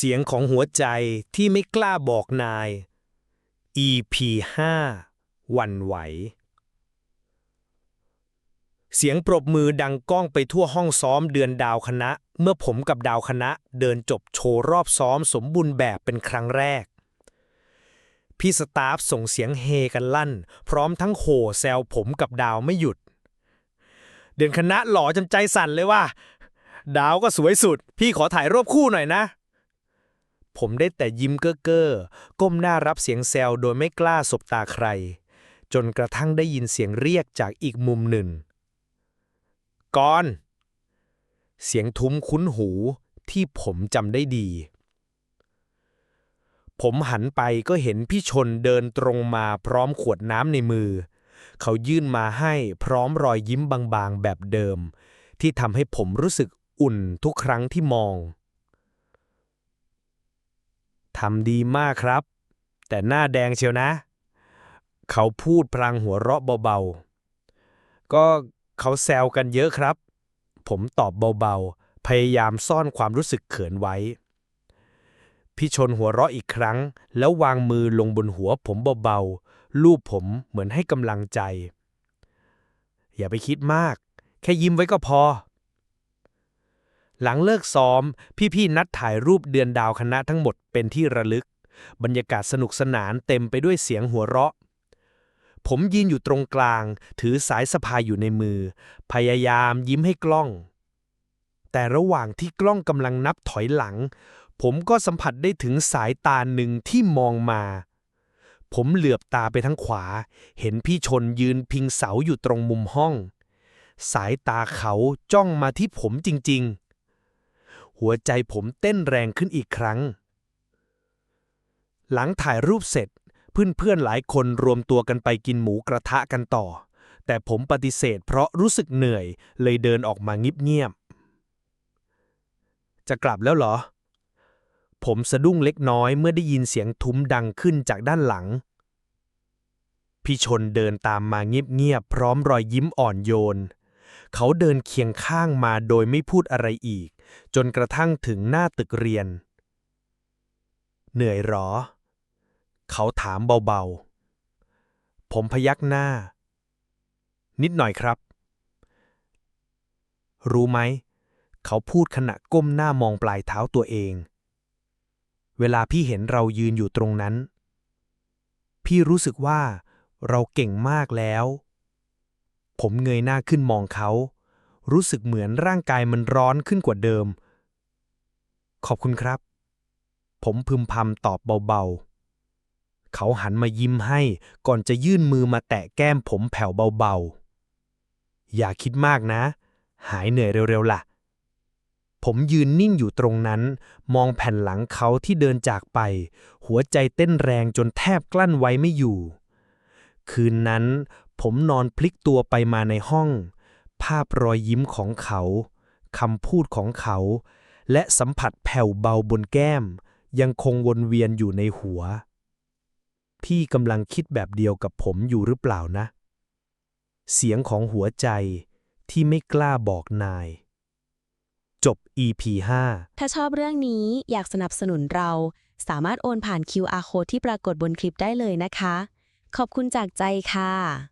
เสียงของหัวใจที่ไม่กล้าบอกนาย EP 5วันไหว เสียงปรบมือดังก้องไปทั่วห้องซ้อมเดือนดาวคณะ เมื่อผมกับดาวคณะเดินจบโชว์รอบซ้อมสมบูรณ์แบบเป็นครั้งแรก พี่สตาฟส่งเสียงเฮกันลั่น พร้อมทั้งโห่แซวผมกับดาวไม่หยุด เดือนคณะหล่อจนใจสั่นเลยว่า ดาวก็สวยสุด พี่ขอถ่ายรูปคู่หน่อยนะ ผมได้แต่ยิ้มเก้อเก้อๆก้มหน้ารับเสียงแซวโดยไม่กล้าสบตาใคร จนกระทั่งได้ยินเสียงเรียกจากอีกมุมหนึ่งก่อน เสียงทุ้มคุ้นหูที่ผมจำได้ดี ผมหันไปก็เห็นพี่ชนเดินตรงมาพร้อมขวดน้ำในมือ เขายื่นมาให้พร้อมรอยยิ้มบางๆแบบเดิม ที่ทำให้ผมรู้สึกอุ่นทุกครั้งที่มอง ทำดีมากครับ แต่หน้าแดงเชียวนะ เขาพูดพลางหัวเราะเบาๆ ก็เขาแซวกันเยอะครับ ผมตอบเบาๆ พยายามซ่อนความรู้สึกเขินไว้ พี่ชนหัวเราะอีกครั้ง แล้ววางมือลงบนหัวผมเบาๆ ลูบผมเหมือนให้กำลังใจ อย่าไปคิดมาก แค่ยิ้มไว้ก็พอ หลังเลิกซ้อม พี่ๆนัดถ่ายรูปเดือนดาวคณะทั้งหมดเป็นที่ระลึก บรรยากาศสนุกสนานเต็มไปด้วยเสียงหัวเราะ ผมยืนอยู่ตรงกลาง ถือสายสะพายอยู่ในมือ พยายามยิ้มให้กล้อง แต่ระหว่างที่กล้องกำลังนับถอยหลัง ผมก็สัมผัสได้ถึงสายตาหนึ่งที่มองมา ผมเหลือบตาไปทั้งขวา เห็นพี่ชนยืนพิงเสาอยู่ตรงมุมห้อง สายตาเขาจ้องมาที่ผมจริง ๆ หัวใจผมเต้นแรงขึ้นอีกครั้ง หลังถ่ายรูปเสร็จ เพื่อนๆหลายคนรวมตัวกันไปกินหมูกระทะกันต่อ แต่ผมปฏิเสธเพราะรู้สึกเหนื่อย เลยเดินออกมาเงียบๆจะกลับแล้วเหรอ ผมสะดุ้งเล็กน้อยเมื่อได้ยินเสียงทุ้มดังขึ้นจากด้านหลังพี่ชนเดินตามมาเงียบๆพร้อมรอยยิ้มอ่อนโยน เขาเดินเคียงข้างมาโดยไม่พูดอะไรอีก จนกระทั่งถึงหน้าตึกเรียน เหนื่อยหรอ เขาถามเบาๆ ผมพยักหน้า นิดหน่อยครับ รู้ไหม เขาพูดขณะก้มหน้ามองปลายเท้าตัวเอง เวลาพี่เห็นเรายืนอยู่ตรงนั้น พี่รู้สึกว่าเราเก่งมากแล้ว ผมเงยหน้าขึ้นมองเขา รู้สึกเหมือนร่างกายมันร้อนขึ้นกว่าเดิม ขอบคุณครับ ผมพึมพำตอบเบาๆ เขาหันมายิ้มให้ก่อนจะยื่นมือมาแตะแก้มผมแผ่วเบาๆ อย่าคิดมากนะ หายเหนื่อยเร็วๆล่ะ ผมยืนนิ่งอยู่ตรงนั้น มองแผ่นหลังเขาที่เดินจากไป หัวใจเต้นแรงจนแทบกลั้นไว้ไม่อยู่ คืนนั้นผมนอนพลิกตัวไปมาในห้อง ภาพรอยยิ้มของเขาคำพูดของเขา และสัมผัสแผ่วเบาบนแก้ม ยังคงวนเวียนอยู่ในหัว พี่กำลังคิดแบบเดียวกับผมอยู่หรือเปล่านะ เสียงของหัวใจที่ไม่กล้าบอกนาย จบ EP 5 ถ้าชอบเรื่องนี้อยากสนับสนุนเรา สามารถโอนผ่าน QR code ที่ปรากฏบนคลิปได้เลยนะคะ ขอบคุณจากใจค่ะ